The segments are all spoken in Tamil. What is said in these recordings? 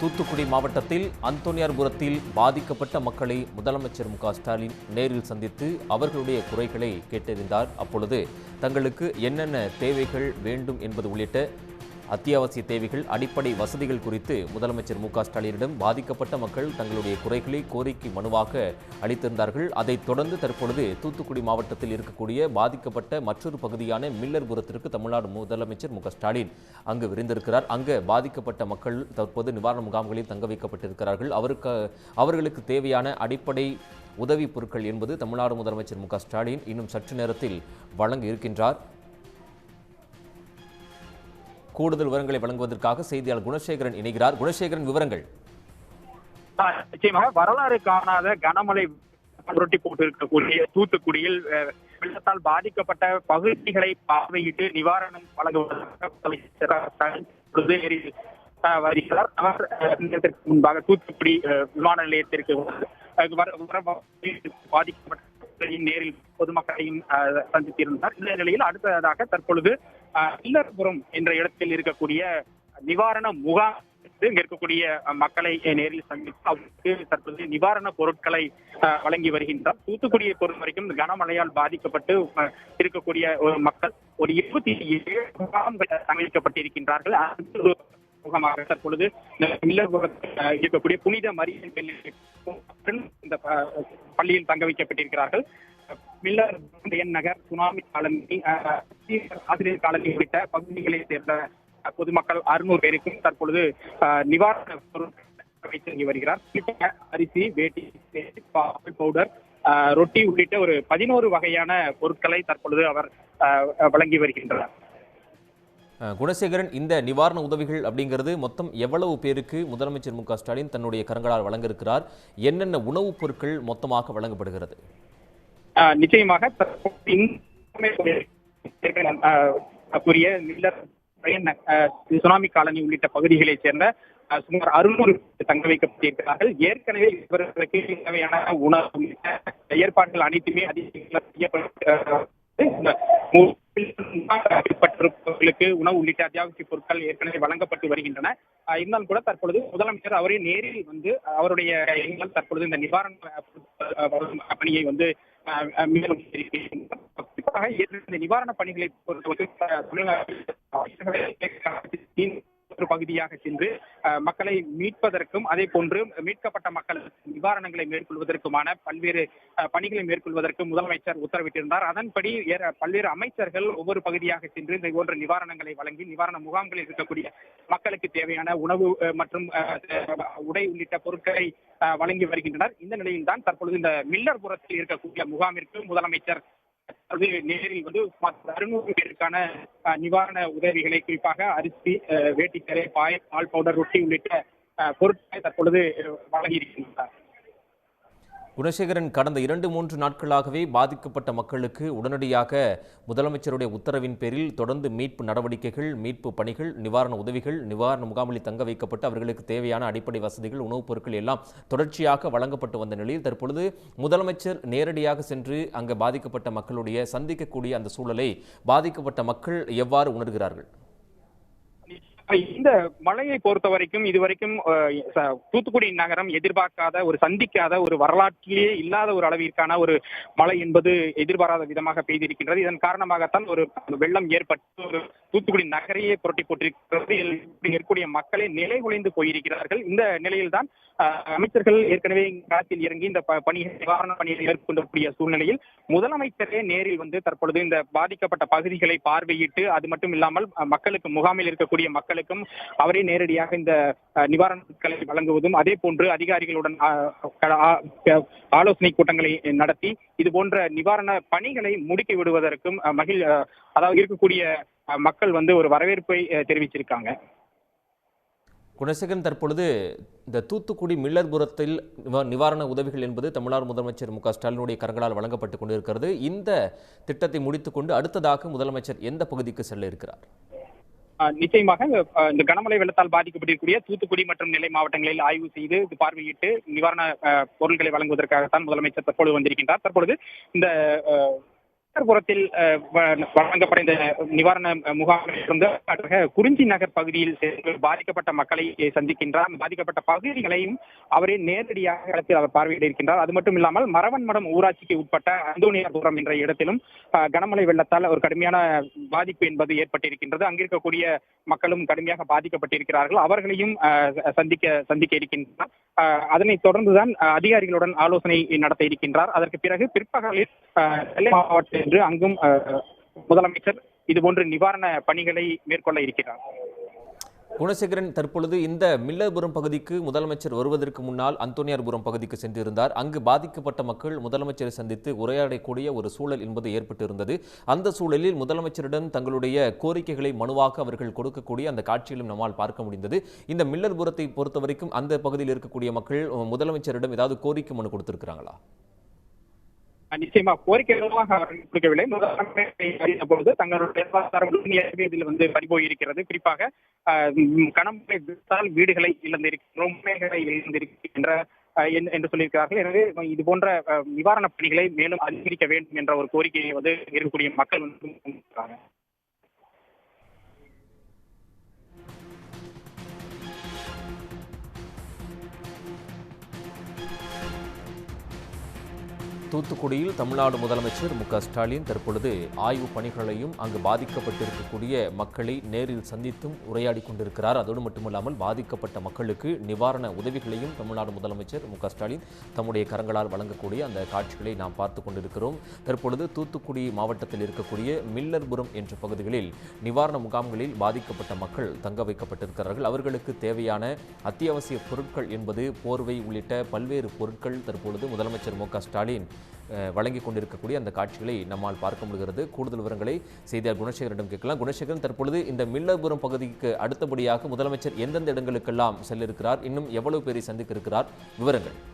தூத்துக்குடி மாவட்டத்தில் அந்தோனியார்புரத்தில் பாதிக்கப்பட்ட மக்களை முதலமைச்சர் மு ஸ்டாலின் நேரில் சந்தித்து அவர்களுடைய குறைகளை கேட்டறிந்தார். அப்பொழுது தங்களுக்கு என்னென்ன தேவைகள் வேண்டும் என்பது உள்ளிட்ட அத்தியாவசிய தேவைகள் அடிப்படை வசதிகள் குறித்து முதலமைச்சர் மு ஸ்டாலினிடம் பாதிக்கப்பட்ட மக்கள் தங்களுடைய குறைகளை கோரிக்கை மனுவாக அளித்திருந்தார்கள். அதைத் தொடர்ந்து தற்பொழுது தூத்துக்குடி மாவட்டத்தில் இருக்கக்கூடிய பாதிக்கப்பட்ட மற்றொரு பகுதியான மில்லர்புரத்திற்கு தமிழ்நாடு முதலமைச்சர் மு ஸ்டாலின் அங்கு விரைந்திருக்கிறார். அங்கு பாதிக்கப்பட்ட மக்கள் தற்போது நிவாரண முகாம்களில் தங்க வைக்கப்பட்டிருக்கிறார்கள். அவருக்கு அவர்களுக்கு தேவையான அடிப்படை உதவிப் பொருட்கள் என்பது தமிழ்நாடு முதலமைச்சர் மு ஸ்டாலின் இன்னும் சற்று நேரத்தில் வழங்க இருக்கின்றார். கூடுதல் விவரங்களை வழங்குவதற்காக செய்தியாளர் குணசேகரன் இணைகிறார். குணசேகரன் விவரங்கள். நிச்சயமாக வரலாறு காணாத கனமழை புரட்டி போட்டு இருக்கக்கூடிய தூத்துக்குடியில் வெள்ளத்தால் பாதிக்கப்பட்ட பகுதிகளை பார்வையிட்டு நிவாரணம் வழங்குவதற்காக வருகிறார். அவர் முன்பாக தூத்துக்குடி விமான நிலையத்திற்கு வர- பாதிக்கப்பட்ட மக்களையும் நேரில் பொதுமக்களையும் சந்தித்திருந்தார். இந்த நிலையில் அடுத்ததாக தற்பொழுது அஹ், இல்லர்புரம் என்ற இடத்தில் இருக்கக்கூடிய நிவாரண முகாம் இங்க இருக்கக்கூடிய மக்களை நேரில் சந்தித்து அவருக்கு தற்போது நிவாரண பொருட்களை வழங்கி வருகின்றார். தூத்துக்குடியை பொறுத்த வரைக்கும் கனமழையால் பாதிக்கப்பட்டு இருக்கக்கூடிய ஒரு மக்கள் ஒரு இருபத்தி ஏழு முகாம்கள் அமைக்கப்பட்டிருக்கின்றார்கள். முகமாக தற்பொழுது இருக்கக்கூடிய புனித மரியன் இந்த பள்ளியில் தங்க வைக்கப்பட்டிருக்கிறார்கள். மில்லர் நகர் சுனாமி காலனி ஆசிரியர் காலனி உள்ளிட்ட பகுதிகளை சேர்ந்த பொதுமக்கள் அறுநூறு பேருக்கும் தற்பொழுது அஹ், நிவாரண பொருட்கள் வைத்து வருகிறார். அரிசி வேட்டி பவுடர் ரொட்டி உள்ளிட்ட ஒரு பதினோரு வகையான பொருட்களை தற்பொழுது அவர் அஹ், வழங்கி வருகின்றார். குணசேகரன் இந்த நிவாரண உதவிகள் அப்படிங்கிறது மொத்தம் எவ்வளவு பேருக்கு முதலமைச்சர் மு ஸ்டாலின் தன்னுடைய கரங்களால் வழங்கியிருக்கிறார்? என்னென்ன உணவுப் பொருட்கள் மொத்தமாக வழங்கப்படுகிறது? ஆஹ் நிச்சயமாக கூறிய சுனாமி காலனி உள்ளிட்ட பகுதிகளைச் சேர்ந்த சுமார் அறுநூறு தங்க வைக்கப்பட்டிருக்கிறார்கள். ஏற்கனவே இவர்களுக்கு தேவையான உணவு ஏற்பாடுகள் அனைத்துமே அதிக செய்யப்பட்டு உணவு உள்ளிட்ட அத்தியாவசிய பொருட்கள் ஏற்கனவே வழங்கப்பட்டு வருகின்றன. இருந்தாலும் கூட தற்பொழுது முதலமைச்சர் அவரே நேரில் வந்து அவருடைய தற்பொழுது இந்த நிவாரண பணியை வந்து ஆஹ் மேலும் இந்த நிவாரண பணிகளை பொறுத்தவரை தமிழ்நாட்டில் ஒரு பகுதியாக சென்று மக்களை மீட்பதற்கும் அதே போன்று மீட்கப்பட்ட மக்கள் நிவாரணங்களை மேற்கொள்வதற்குமான பல்வேறு பணிகளை மேற்கொள்வதற்கு முதலமைச்சர் உத்தரவிட்டிருந்தார். அதன்படி பல்வேறு அமைச்சர்கள் ஒவ்வொரு பகுதியாக சென்று இந்த போன்ற நிவாரணங்களை வழங்கி நிவாரண முகாம்களில் இருக்கக்கூடிய மக்களுக்கு தேவையான உணவு மற்றும் உடை உள்ளிட்ட பொருட்களை வழங்கி வருகின்றனர். இந்த நிலையில்தான் தற்பொழுது இந்த மில்லர்புரத்தில் இருக்கக்கூடிய முகாமிற்கு முதலமைச்சர் அது நேரில் வந்து அறுநூறு பேருக்கான நிவாரண உதவிகளை குறிப்பாக அரிசி வேட்டிக்கரை பாய் பால் பவுடர் ரொட்டி உள்ளிட்ட பொருட்களை தற்பொழுது அஹ், வழங்கியிருக்கின்றார். குணசேகரன் கடந்த இரண்டு மூன்று நாட்களாகவே பாதிக்கப்பட்ட மக்களுக்கு உடனடியாக முதலமைச்சருடைய உத்தரவின் பேரில் தொடர்ந்து மீட்பு நடவடிக்கைகள் மீட்பு பணிகள் நிவாரண உதவிகள் நிவாரண முகாமில் தங்க வைக்கப்பட்டு அவர்களுக்கு தேவையான அடிப்படை வசதிகள் உணவுப் பொருட்கள் எல்லாம் தொடர்ச்சியாக வழங்கப்பட்டு வந்த நிலையில் தற்பொழுது முதலமைச்சர் நேரடியாக சென்று அங்கு பாதிக்கப்பட்ட மக்களுடைய சந்திக்கக்கூடிய அந்த சூழலை பாதிக்கப்பட்ட மக்கள் எவ்வாறு உணர்கிறார்கள்? இந்த மழையை பொறுத்த வரைக்கும் இதுவரைக்கும் தூத்துக்குடி நகரம் எதிர்பார்க்காத ஒரு சந்திக்காத ஒரு வரலாற்றிலேயே இல்லாத ஒரு அளவிற்கான ஒரு மழை என்பது எதிர்பாராத விதமாக பெய்திருக்கின்றது. இதன் காரணமாகத்தான் ஒரு வெள்ளம் ஏற்பட்டு ஒரு தூத்துக்குடி நகரையே புரட்டி போட்டிருக்கிறது. இருக்கக்கூடிய மக்களே நிலை குலைந்து போயிருக்கிறார்கள். இந்த நிலையில்தான் தான் அமைச்சர்கள் ஏற்கனவே களத்தில் இறங்கி இந்த பணியை நிவாரண பணியை மேற்கொண்டக்கூடிய சூழ்நிலையில் முதலமைச்சரே நேரில் வந்து தற்பொழுது இந்த பாதிக்கப்பட்ட பகுதிகளை பார்வையிட்டு அது மட்டும் இல்லாமல் மக்களுக்கு முகாமில் இருக்கக்கூடிய மக்களுக்கும் அவரே நேரடியாக இந்த நிவாரணங்களை நிவாரண பொருட்களை வழங்குவதும் அதே போன்று அதிகாரிகளுடன் ஆலோசனை கூட்டங்களை நடத்தி இது போன்ற நிவாரண பணிகளை முடுக்கி விடுவதற்கும் மகிழ் அதாவது இருக்கக்கூடிய மக்கள் வந்து ஒரு வரவேற்பை தெரிவிச்சிருக்காங்க. குணசேகரன் தற்பொழுது இந்த தூத்துக்குடி மில்லர்புரத்தில் நிவா- நிவாரண உதவிகள் என்பது தமிழ்நாடு முதலமைச்சர் மு க ஸ்டாலினுடைய கரங்களால் வழங்கப்பட்டு கொண்டிருக்கிறது. இந்த திட்டத்தை முடித்துக்கொண்டு அடுத்ததாக முதலமைச்சர் எந்த பகுதிக்கு செல்ல இருக்கிறார்? நிச்சயமாக இந்த கனமழை வெள்ளத்தால் பாதிக்கப்பட்டிருக்கக்கூடிய தூத்துக்குடி மற்றும் நெல்லை மாவட்டங்களில் ஆய்வு செய்து பார்வையிட்டு நிவாரண பொருட்களை வழங்குவதற்காகத்தான் முதலமைச்சர் தற்பொழுது வந்திருக்கின்றார். தற்பொழுது இந்த புறத்தில் வழங்கப்பட இந்த நிவாரண முகாமில் இருந்து குறிஞ்சி நகர் பகுதியில் பாதிக்கப்பட்ட மக்களை சந்திக்கின்றார். பாதிக்கப்பட்ட பகுதிகளையும் அவரே நேரடியாக இடத்தில் அவர் பார்வையிட இருக்கின்றார் அது மட்டும் இல்லாமல் மரவன்மடம் ஊராட்சிக்கு உட்பட்ட அந்தோனியார்புரம் என்ற இடத்திலும் கனமழை வெள்ளத்தால் ஒரு கடுமையான பாதிப்பு என்பது ஏற்பட்டிருக்கின்றது. அங்கிருக்கக்கூடிய மக்களும் கடுமையாக பாதிக்கப்பட்டிருக்கிறார்கள். அவர்களையும் அஹ், சந்திக்க சந்திக்க இருக்கின்றார். அதனைத் தொடர்ந்துதான் அதிகாரிகளுடன் ஆலோசனை நடத்த இருக்கின்றார். அதற்கு பிறகு பிற்பகலில் நெல்லை மாவட்டம் என்று அங்கும் முதலமைச்சர் இதுபோன்று நிவாரண பணிகளை மேற்கொள்ள இருக்கிறார். குணசேகரன் தற்பொழுது இந்த மில்லர்புரம் பகுதிக்கு முதலமைச்சர் வருவதற்கு முன்னால் அந்தோனியார்புரம் பகுதிக்கு சென்றிருந்தார். அங்கு பாதிக்கப்பட்ட மக்கள் முதலமைச்சரை சந்தித்து உரையாடக்கூடிய ஒரு சூழல் என்பது ஏற்பட்டிருந்தது. அந்த சூழலில் முதலமைச்சரிடம் தங்களுடைய கோரிக்கைகளை மனுவாக அவர்கள் கொடுக்கக்கூடிய அந்த காட்சியிலும் நம்மால் பார்க்க முடிந்தது. இந்த மில்லர்புரத்தை பொறுத்தவரைக்கும் அந்த பகுதியில் இருக்கக்கூடிய மக்கள் முதலமைச்சரிடம் ஏதாவது கோரிக்கை மனு கொடுத்திருக்கிறாங்களா? நிச்சயமா கோரிக்கைகளாக அவர்கள் கொடுக்கவில்லை. முதலமைச்சர் பொழுது தங்களுடைய இதில் வந்து பறிபோய் இருக்கிறது குறிப்பாக ஆஹ், ம், வீடுகளை இழந்திருக்கிறோம் இழந்திருக்கின்ற என்று- என்று சொல்லியிருக்கிறார்கள். எனவே இது போன்ற நிவாரணப் பணிகளை மேலும் அதிகரிக்க வேண்டும் என்ற ஒரு கோரிக்கையை வந்து இருக்கக்கூடிய மக்கள் வந்து தூத்துக்குடியில் தமிழ்நாடு முதலமைச்சர் மு ஸ்டாலின் தற்பொழுது ஆய்வுப் பணிகளையும் அங்கு பாதிக்கப்பட்டிருக்கக்கூடிய மக்களை நேரில் சந்தித்தும் உரையாடி கொண்டிருக்கிறார். அதோடு மட்டுமல்லாமல் பாதிக்கப்பட்ட மக்களுக்கு நிவாரண உதவிகளையும் தமிழ்நாடு முதலமைச்சர் மு ஸ்டாலின் தம்முடைய கரங்களால் வழங்கக்கூடிய அந்த காட்சிகளை நாம் பார்த்து கொண்டிருக்கிறோம். தற்பொழுது தூத்துக்குடி மாவட்டத்தில் இருக்கக்கூடிய மில்லர்புரம் என்ற பகுதிகளில் நிவாரண முகாம்களில் பாதிக்கப்பட்ட மக்கள் தங்க வைக்கப்பட்டிருக்கிறார்கள். அவர்களுக்கு தேவையான அத்தியாவசிய பொருட்கள் என்பது போர்வை உள்ளிட்ட பல்வேறு பொருட்கள் தற்பொழுது முதலமைச்சர் மு ஸ்டாலின் வழங்கி வழங்கிக் கொண்டிருக்கக்கூடிய அந்த காட்சிகளை நம்மால் பார்க்க முடிகிறது. கூடுதல் விவரங்களை செய்தியாளர் குணசேகரிடம் கேட்கலாம். குணசேகரன் தற்பொழுது இந்த மில்லபுரம் பகுதிக்கு அடுத்தபடியாக முதலமைச்சர் எந்தெந்த இடங்களுக்கெல்லாம் செல்ல இருக்கிறார் இன்னும் எவ்வளவு பேரை சந்திக்க இருக்கிறார் விவரங்கள்.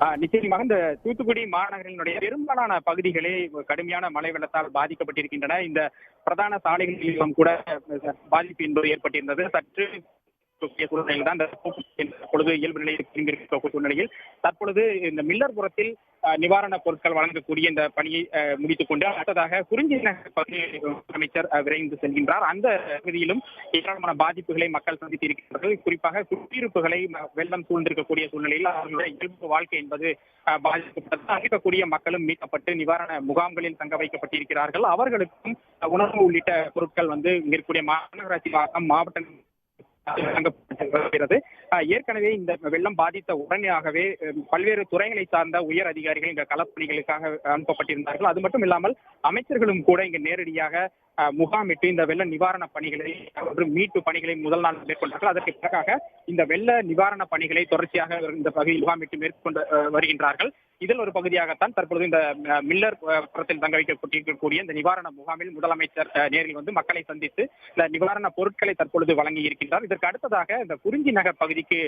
ஆஹ் நிச்சயமாக இந்த தூத்துக்குடி மாநகரினுடைய பெரும்பாலான பகுதிகளே கடுமையான மழை வெள்ளத்தால் பாதிக்கப்பட்டிருக்கின்றன. இந்த பிரதான சாலைகளிலும் கூட பாதிப்பு என்பது ஏற்பட்டிருந்தது. சற்று சூழ்நிலையில் தான் இந்த போக்குவரத்து தற்பொழுது இயல்பு நிலையில் திரும்பி இருக்கக்கூடிய சூழ்நிலையில் தற்பொழுது இந்த மில்லர்புரத்தில் நிவாரணப் பொருட்கள் வழங்கக்கூடிய இந்த பணியை முடித்துக் கொண்டு அடுத்ததாக குறிஞ்சி நகர் அமைச்சர் விரைந்து செல்கின்றார். அந்த பகுதியிலும் ஏராளமான பாதிப்புகளை மக்கள் சந்தித்து சந்தித்திருக்கிறார்கள் குறிப்பாக குடியிருப்புகளை வெள்ளம் சூழ்ந்திருக்கக்கூடிய சூழ்நிலையில் அவர்களுடைய இயல்பு வாழ்க்கை என்பது பாதிக்கப்பட்டது. அழைக்கக்கூடிய மக்களும் மீட்கப்பட்டு நிவாரண முகாம்களில் தங்க வைக்கப்பட்டிருக்கிறார்கள். அவர்களுக்கும் உணவு உள்ளிட்ட பொருட்கள் வந்து இருக்கக்கூடிய மாநகராட்சி வாக்கம் மாவட்ட வழங்கப்பட்டு வருகிறது ஏற்கனவே இந்த வெள்ளம் பாதித்த உடனேயாகவே பல்வேறு துறைகளை சார்ந்த உயர் அதிகாரிகள் இந்த களப்பணிகளுக்காக அனுப்பப்பட்டிருந்தார்கள். அது மட்டும் இல்லாமல் அமைச்சர்களும் கூட இங்கு நேரடியாக முகாமிட்டு இந்த வெள்ள நிவாரண பணிகளை மீட்பு பணிகளை முதல் நாள் மேற்கொண்டார்கள். அதற்கு பிறகாக இந்த வெள்ள நிவாரண பணிகளை தொடர்ச்சியாக இந்த பகுதியில் முகாமிட்டு மேற்கொண்டு வருகின்றார்கள். இதில் ஒரு பகுதியாகத்தான் தற்பொழுது இந்த மில்லர் புறத்தில் தங்க வைக்கப்பட்டிருக்கக்கூடிய இந்த நிவாரண முகாமில் முதலமைச்சர் நேரில் வந்து மக்களை சந்தித்து இந்த நிவாரண பொருட்களை தற்பொழுது வழங்கி இருக்கின்றார். இதற்கு அடுத்ததாக இந்த குறிஞ்சி நகர் பகுதிக்கு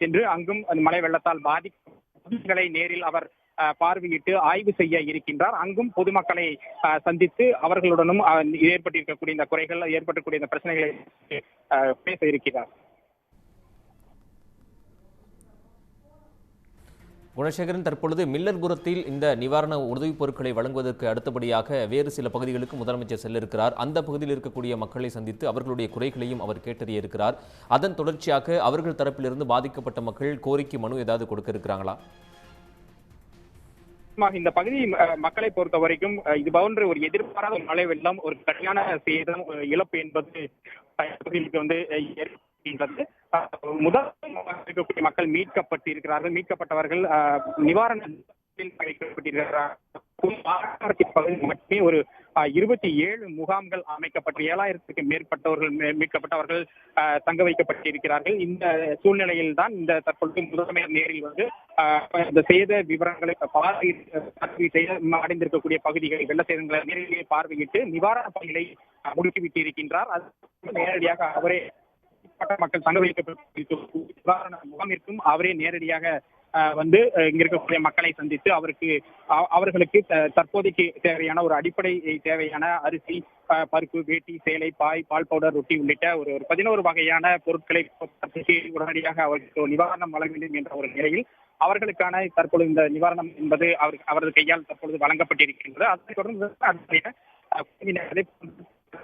சென்று அங்கும் அந்த மழை வெள்ளத்தால் பாதிப்புகளை நேரில் அவர் பார்வையிட்டு ஆய்வு செய்ய இருக்கின்றார். அங்கும் பொதுமக்களை சந்தித்து அவர்களுடனும் அஹ், ஏற்பட்டிருக்கக்கூடிய இந்த குறைகள் ஏற்படக்கூடிய இந்த பிரச்சனைகளை பேச இருக்கிறார் குணசேகரன் தற்பொழுது மில்லர்புரத்தில் இந்த நிவாரண உதவிப் பொருட்களை வழங்குவதற்கு அடுத்தபடியாக வேறு சில பகுதிகளுக்கு முதலமைச்சர் செல்ல இருக்கிறார் அந்த பகுதியில் இருக்கக்கூடிய மக்களை சந்தித்து அவர்களுடைய குறைகளையும் அவர் கேட்டறிய இருக்கிறார் அதன் தொடர்ச்சியாக அவர்கள் தரப்பிலிருந்து பாதிக்கப்பட்ட மக்கள் கோரிக்கை மனு ஏதாவது கொடுக்க இருக்கிறாங்களா இந்த பகுதி மக்களை பொறுத்த வரைக்கும் இது போன்ற ஒரு எதிர்பாராத மழை வெள்ளம் ஒரு கடுமையான சேதம் ஒரு இழப்பு என்பது பகுதிகளுக்கு வந்து அப்படின்றது முதல் இருக்கக்கூடிய மக்கள் மீட்கப்பட்டிருக்கிறார்கள். மீட்கப்பட்டவர்கள் நிவாரண மட்டுமே ஒரு இருபத்தி ஏழு முகாம்கள் அமைக்கப்பட்டு ஏழாயிரத்துக்கு மேற்பட்டவர்கள் மீட்கப்பட்டவர்கள் தங்க வைக்கப்பட்டிருக்கிறார்கள். இந்த சூழ்நிலையில் தான் இந்த தற்பொழுது முதலமைச்சர் நேரில் வந்து இந்த சேத விவரங்களை பார்வையிட்டு பார்வை செய்ய அடைந்திருக்கக்கூடிய பகுதிகளை வெள்ள சேதங்களை நேரிலேயே பார்வையிட்டு நிவாரண பணிகளை முடுக்கிவிட்டு இருக்கின்றார் அது நேரடியாக அவரே பாதிக்கப்பட்ட மக்கள் சங்க வைக்கப்பட்ட முகாமிற்கும் அவரே நேரடியாக வந்து இங்க இருக்கக்கூடிய மக்களை சந்தித்து அவருக்கு அவர்களுக்கு தற்போதைக்கு தேவையான ஒரு அடிப்படை தேவையான அரிசி பருப்பு வேட்டி சேலை பாய் பால் பவுடர் ரொட்டி உள்ளிட்ட ஒரு ஒரு பதினோரு வகையான பொருட்களை உடனடியாக அவர்களுக்கு நிவாரணம் வழங்க வேண்டும் என்ற ஒரு நிலையில் அவர்களுக்கான தற்பொழுது இந்த நிவாரணம் என்பது அவர் அவரது கையால் தற்பொழுது வழங்கப்பட்டிருக்கின்றது. அதைத் தொடர்ந்து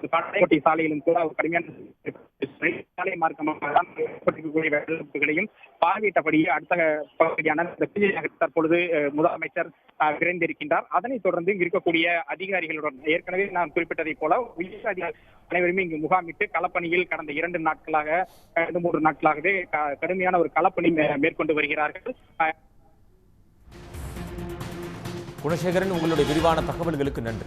அதனுடைய, சாலையிலும் கூட அவர் கடுமையான சாலை மார்க்கமாக ஏற்பட்டிருக்கக்கூடிய பார்வையிட்டபடியே அடுத்த பகுதியான தற்பொழுது முதலமைச்சர் விரைந்திருக்கின்றார். அதனைத் தொடர்ந்து இருக்கக்கூடிய அதிகாரிகளுடன் ஏற்கனவே நான் குறிப்பிட்டதை போல உயர் அதிகாரிகள் அனைவருமே இங்கு முகாமிட்டு களப்பணியில் கடந்த இரண்டு நாட்களாக இரண்டு மூன்று நாட்களாகவே கடுமையான ஒரு களப்பணி மே- மேற்கொண்டு வருகிறார்கள். குணசேகரன் உங்களுடைய விரிவான தகவல்களுக்கு நன்றி.